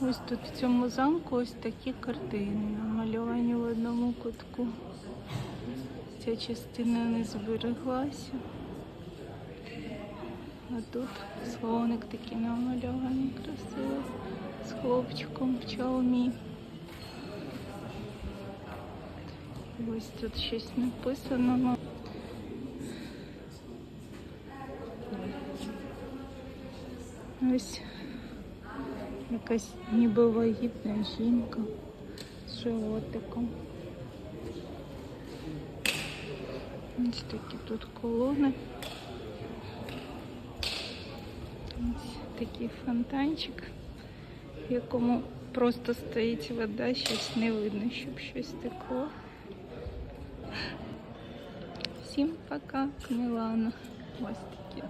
Ось тут в цьому замку ось такі картини намальовані в одному кутку. Ця частина не збереглася. А тут словник такий намальований красивий з хлопчиком в чалмі. Ось тут щось написано. Ось якась ніби вагітна жінка з животиком. Ось такі тут колони. Ось такий фонтанчик, в якому просто стоїть вода, щось не видно, щоб щось текло. Всім пока, Мілана. Ось такі.